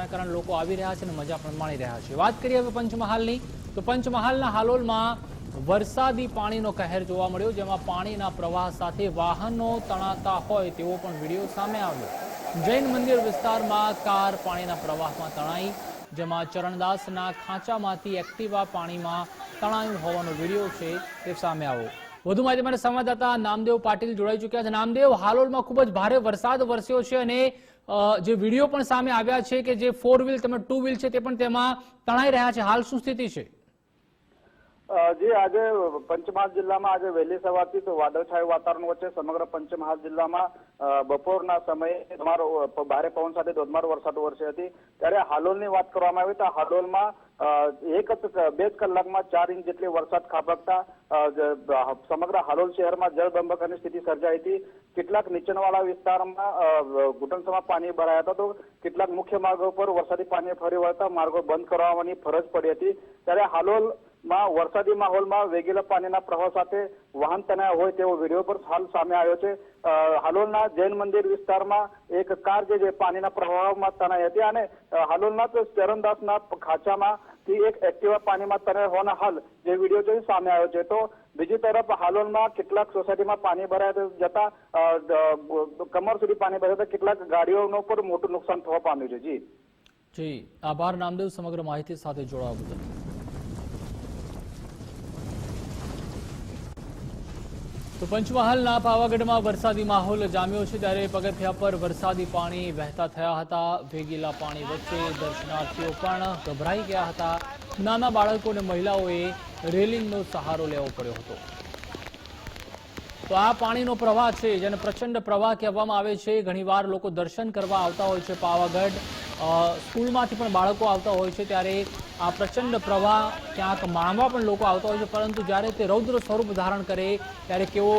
કારણે લોકો આવી રહ્યા છે અને મજા પણ માણી રહ્યા છે. વાત કરીએ હવે પંચમહાલની, તો પંચમહાલના હાલોલમાં વરસાદી પાણીનો કહેર જોવા મળ્યો, જેમાં પાણીના પ્રવાહ સાથે વાહનો તણાતા હોય તેવો પણ વીડિયો સામે આવ્યો. જૈન મંદિર વિસ્તારમાં કાર પાણીના પ્રવાહમાં તણાઈ, જેમાં ચરણદાસના ખાંચામાંથી એક્ટિવા પાણીમાં તણાયું હોવાનો વીડિયો છે તે સામે આવ્યો. વધુ માહિતી માટે સંવાદદાતા નામદેવ પાટીલ જોડાઈ ચુક્યા છે. નામદેવ, હાલોલમાં ખૂબ જ ભારે વરસાદ વરસ્યો છે અને જે વીડિયો પણ સામે આવ્યા છે કે જે ફોર વ્હીલ તમે ટુ વ્હીલ છે તે પણ તેમાં તણાઈ રહ્યા છે. હાલ શું સ્થિતિ છે? જી, આજે પંચમહાલ જિલ્લામાં આજે વહેલી સવારથી તો વાદળછાયું વાતાવરણ વચ્ચે સમગ્ર પંચમહાલ જિલ્લામાં બપોરના સમયે ધોધમાર ભારે પવન સાથે ધોધમાર વરસાદ વરસી હતી. ત્યારે હાલોલની વાત કરવામાં આવી તો હાલોલમાં એક જ, બે જ કલાકમાં ચાર ઇંચ જેટલી વરસાદ ખાબકતા સમગ્ર હાલોલ શહેરમાં જળબંબાકારની સ્થિતિ સર્જાઈ હતી. કેટલાક નીચાણવાળા વિસ્તારમાં ઘૂંટણસમાં પાણી ભરાયા હતા તો કેટલાક મુખ્ય માર્ગો પર વરસાદી પાણી ફરી વળતા માર્ગો બંધ કરવાની ફરજ પડી હતી. ત્યારે હાલોલમાં વરસાદી માહોલમાં વેગેલા પાણીના પ્રવાહ સાથે વાહન તણાયા હોય તેવો વીડિયો પર હાલ સામે આવ્યો છે. હાલોલના જૈન મંદિર વિસ્તારમાં એક કાર જે પાણીના પ્રવાહમાં તણાઈ હતી અને હાલોલના ચરણદાસના ખાંચામાં થી એક એક્ટિવા પાણીમાં તરે હોવાના હાલ જે વીડિયો છે સામે આવ્યો છે તો બીજી તરફ હાલોલમાં કેટલાક સોસાયટીમાં પાણી ભરાયા જતા કમર સુધી પાણી ભરાતા કેટલાક ગાડીઓનો પર મોટું નુકસાન થવા પામ્યું છે. જી. જી, આભાર. નામદેવ સમગ્ર માહિતી સાથે જોડાવા બદલ. તો પંચમહાલના પાવાગઢમાં વરસાદી માહોલ જામ્યો છે ત્યારે પગથિયા પર વરસાદી પાણી વહેતા થયા હતા. ભેગીલા પાણી વચ્ચે દર્શનાર્થીઓ પણ ગભરાઈ ગયા હતા. નાના બાળકો અને મહિલાઓએ રેલિંગનો સહારો લેવો પડ્યો હતો. તો આ પાણીનો પ્રવાહ છે, જેને પ્રચંડ પ્રવાહ કહેવામાં આવે છે. ઘણીવાર લોકો દર્શન કરવા આવતા હોય છે પાવાગઢ. સ્કૂલમાંથી પણ બાળકો આવતા હોય છે ત્યારે આ પ્રચંડ પ્રવાહ ક્યાંક માણવા પણ લોકો આવતા હોય છે, પરંતુ જ્યારે તે રૌદ્ર સ્વરૂપ ધારણ કરે ત્યારે કેવો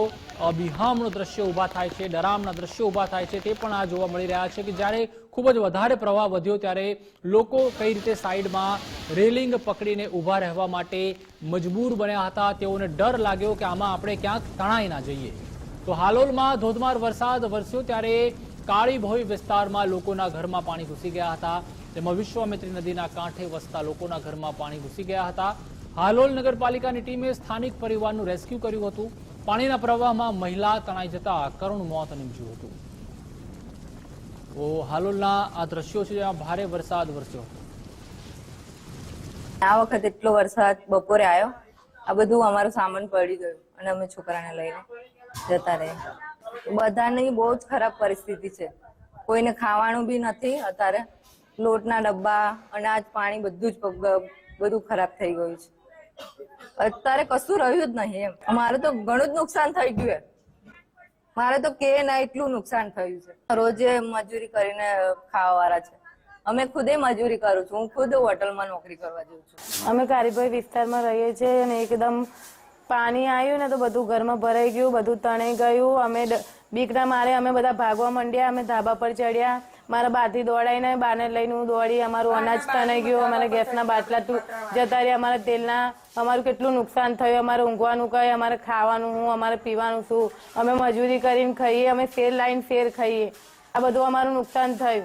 બિહામણો દ્રશ્ય ઊભા થાય છે ડરામના દ્રશ્યો ઊભા થાય છે, તે પણ આ જોવા મળી રહ્યા છે કે જ્યારે ખૂબ જ વધારે પ્રવાહ વધ્યો ત્યારે લોકો કઈ રીતે સાઈડમાં રેલિંગ પકડીને ઊભા રહેવા માટે મજબૂર બન્યા હતા, તેઓને ડર લાગ્યો કે આમાં આપણે ક્યાંક તણાઈ ના જઈએ. તો હાલોલમાં ધોધમાર વરસાદ વરસ્યો ત્યારે કાળી ભોઈ વિસ્તારમાં લોકોના ઘરમાં પાણી ઘૂસી ગયા હતા. તેમાં વિશ્વામિત્રી નદીના કાંઠે વસતા લોકોના ઘરમાં પાણી ઘૂસી ગયા હતા. હાલોલ નગરપાલિકાની ટીમે સ્થાનિક પરિવારનું રેસ્ક્યુ કર્યું હતું. પાણીના પ્રવાહમાં મહિલા તણાઈ જતા કરુણ મોત નીપજ્યું હતું. હાલોલના આ દ્રશ્યો છે જ્યાં ભારે વરસાદ વરસ્યો હતો. આ વખત એટલો વરસાદ બપોરે આવ્યો. આ બધું અમારો સામાન પડી ગયું અને અમે છોકરાને લઈને જતા રહ્યા. બધાની બહુ જ ખરાબ પરિસ્થિતિ છે. કોઈને ખાવાનું બી નથી, અત્યારે લોટના ડબ્બા, અનાજ, પાણી બધું જ બધું ખરાબ થઈ ગયું છે. અત્યારે કશું રહ્યું જ નહીં એમ. અમારે તો ઘણું જ નુકસાન થઈ ગયું મારે તો કે ના એટલું નુકસાન થયું છે. રોજે મજૂરી કરીને ખાવા વાળા છે. અમે ખુદે મજૂરી કરું છું. હું ખુદ હોટલમાં નોકરી કરવા જઉં છું. અમે કારીભાઈ વિસ્તારમાં રહીએ છીએ અને એકદમ પાણી આવ્યું ને તો બધું ઘરમાં ભરાઈ ગયું બધું તણાઈ ગયું. અમે બીકના મારે અમે બધા ભાગવા માંડ્યા અમે ધાબા પર ચડ્યા. મારા બારથી દોડાઈને બાને લઈને હું દોડી અમારું અનાજ તણાઈ ગયું અમારા ગેસના બાટલા તું જતા રહ્યા અમારા તેલના અમારું કેટલું નુકસાન થયું અમારે ઊંઘવાનું કઈ અમારે ખાવાનું હું અમારે પીવાનું શું? અમે મજૂરી કરીને ખાઈએ અમે શેર લાઈન ફેર ખાઈએ. આ બધું અમારું નુકસાન થયું.